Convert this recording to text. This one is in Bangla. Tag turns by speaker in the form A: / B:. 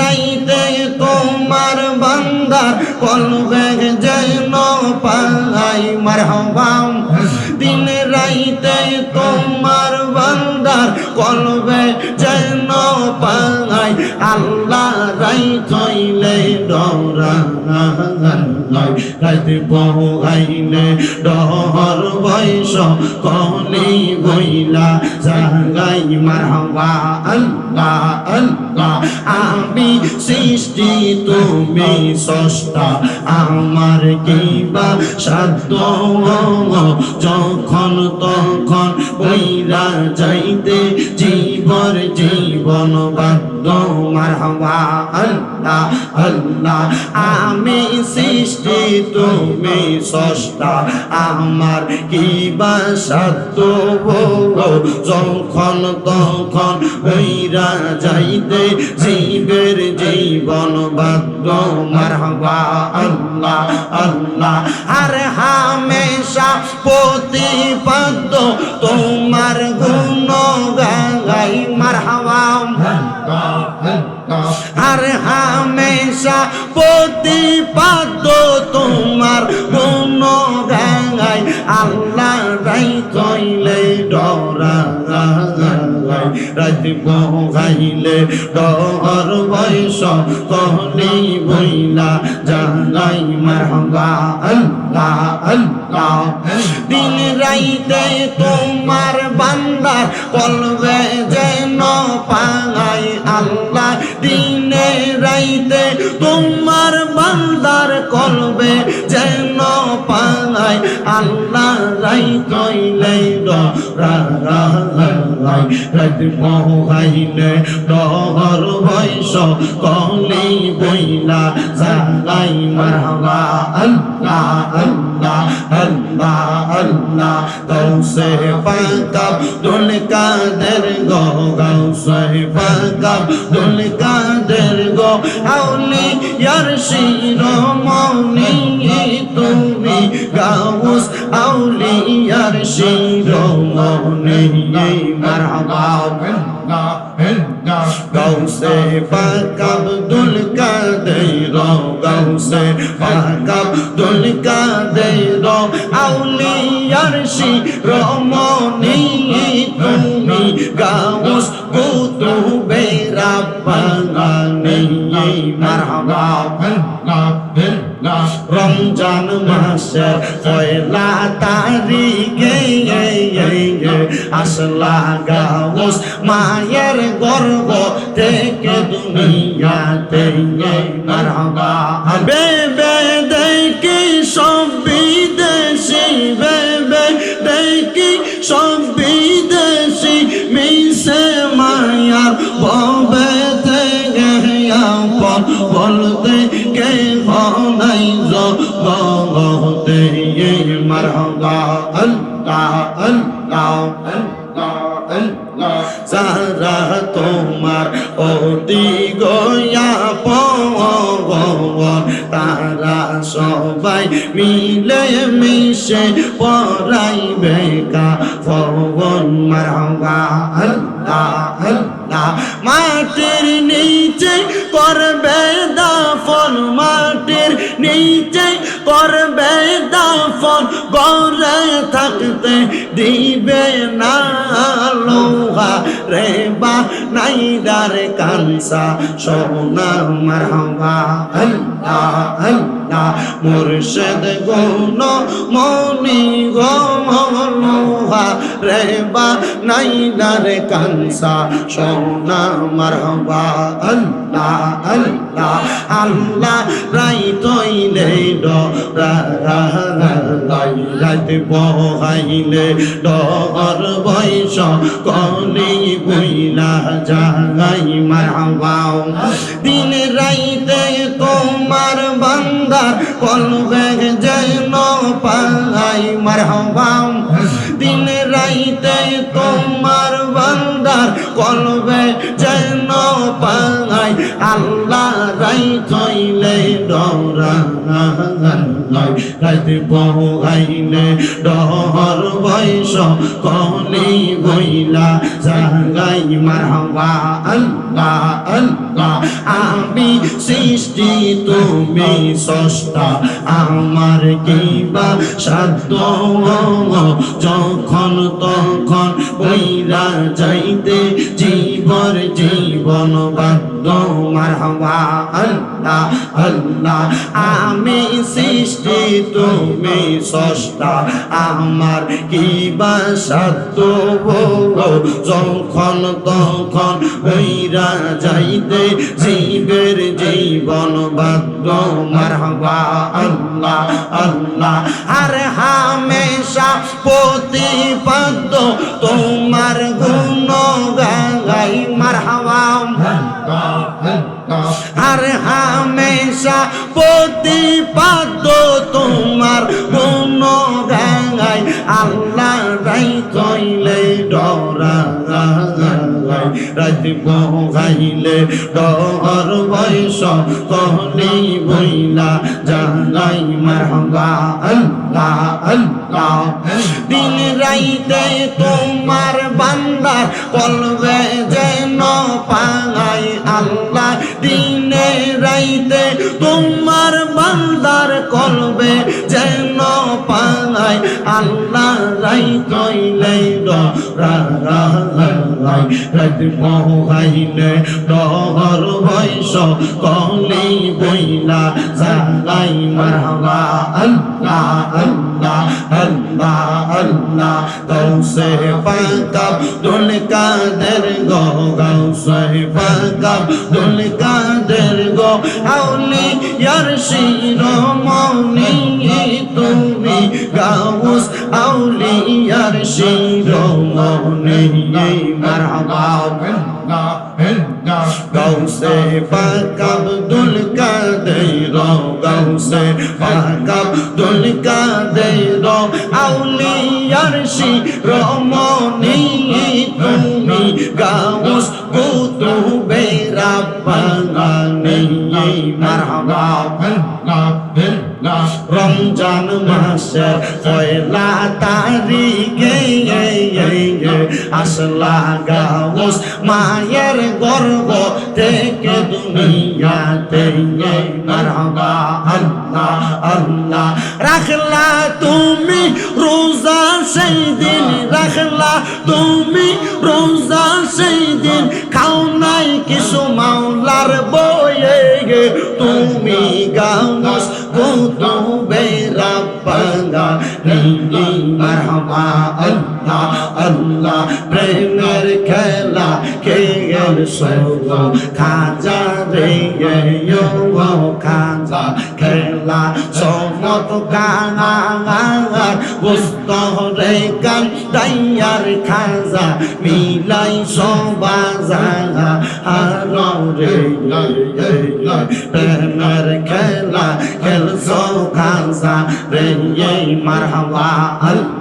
A: রাইতে তোমার বান্দার কলবে যেন পালাই মারহাবাম দিন রাইতে তোমার বান্দার কলবে যেন পালাই, আল্লাহ রাই চইলে ডরা আইলে ডহর বয়স কলি বইলা জাগাই মারহাবা, আল্লাহ আল্লাহ, আমি সৃষ্টি, তুমি সস্তা আমার কিবা সাধ্য যখন তখন বইরা যাইতে জীবর জীবন বাদ্য মারহাবা, আল্লাহ আল্লাহ, আমি সৃষ্টি তুমি সস্তা আমার কিবা সাধ্য যখন তখন হইরা যাইতে জীবের জীবন বাদ্য মারহাবা আল্লাহ আল্লাহ, আর হামেশা প্রতিপাদ্য। তোমার গুণ হামেশা প্রতিপাদ্য তোমার রাত বহাইলে ডর বয়স কহলি বইলা জাগাই মারহাবা আল্লাহ আল্লাহ। দিন রাইতে তোমার বান্দার কলবে যেন পাঙাই আল্লাহ। দিনে রাইতে তোমার বান্দার কলবে যেন পাঙাই আল্লাহ রাই কইলে রাই রাত বহাইলে ডহর বয়স, কলি বইলা জাগাই মারহাবা। আল্লাহ আল্লাহ আল্লাহ আল্লাহ গৌসে পাকাব দুল কাদের গো গৌসে পাকাব দুল কাদের গো। আউলি ইয়ার শিরোমণি তুমি গাউস আউলি ইয়ার শিরোমণি, মারহাবা গৌসে পাকাব দুল কাদের গৌসে পাকাব দুল কাদের আউলিয়ার শিরোমণি, তুমি গাউস কুতুবে রাব্বানি মারহাবা রমজান মাসের পয়লা তারিখে আসলা গাউস মায়ের গর্ব থেকে দুনিয়াতে মারবা বেবে সারা তোমার অতি গয়া পবন তারা সবাই মিলে মিশে পড়াইবে কা পবন মারবা আল্লাহ আল্লাহ। মাটির নিচে করবে দাফন মাটির নিচে করবে দাফন গড়ে থাকতে দিবে না লোহা রে বা নাইদার কানসা, সোনা মারহাবা। আল্লাহ আল্লাহ, মুর্শিদ গুণ মনি গো লোহা রে বা নাইদার কানসা, সোনা মারহাবা। আল্লাহ আল্লাহ আল্লাহ, রাই তৈলে ডরা রাই রাত বহাইলে ডর বয়স কলি বইলা জাগাই মারহাবাও দিন রাইতে তোমার বান্দার কলবে যেন পাই মারহাবাও দিন রাইতে তোমার কলবে যেন পাঙাই আল্লাহ রাই থইলে ডরা রাইতে বহাইলে ডহর বয়স কলি বইলা জাগাই মারহাবা। আল্লাহ আল্লাহ, আমি সৃষ্টি, তুমি সস্তা আমার কিবা সাধ্য যখন তখন বইরা যাইতে জীবর জীবন বাদ্য মারহাবা আল্লাহ আল্লাহ। আমি সৃষ্টি, তুমি সস্তা আমার কিবা সাধ্য যখন তখন বইরা যাইতে জীবের জীবন বাদ্য মারহাবা আল্লাহ আল্লাহ। আর হামেশা প্রতিপাদ্য তোমার গুণ আর হামেশা প্রতিপাদ্য তোমার কোন গাঙ্গায়। আল্লাহ কইলে ডরা রাত বহাইলে ডর বয়স কহলি বইলা জাগাই মারহাবা আল্লাহ আল্লাহ। দিন রাইতে তোমার বান্দার কলবে যেন পাঙাই আল্লাহ। দিনে রাইতে তোমার বান্দার কলবে যেন পাঙাই আল্লাহ। রাই কইলে রাই রাত বহাইলে ডহর বয়স কলি বইলা জাগাই মারহাবা আল্লাহ আল্লাহ আল্লাহ আল্লাহ। গৌসে পাকাব দুল কাদের গো গৌসে পাকাব দুল কাদের গো। আউলি ইয়ার শিরোমণি শিরোমণি মারহাবা গৌসে পাকাব দুল কাদের গৌসে পাকাব দুল কাদের আউলিয়ার শিরোমণি তুমি গাউস কুতুবে রাব্বানি মারহাবা রমজান মাসের পয়লা তারিখে, আসলা গাউস মায়ের গর্ব থেকে দুনিয়াতে, মারহাবা আল্লাহ আল্লাহ। রাখলা তুমি রোজা সেই দিন রাখলা তুমি রোজা সেই দিন খাও নাই কিছু মাওলার বয়ে গে তুমি গাউস রাব্বানা নি মারহাবা আল্লাহ আল্লাহ প্রেমের খেলা খেল সো খাজা রে খাজা খেলা সমত গাঙা বুস্তরে গান দাইয়ার খাজা মিলাই সবাজা আর রে প্রেমের খেলা খেল সো খাজা রে, মারহাবা আল্লাহ।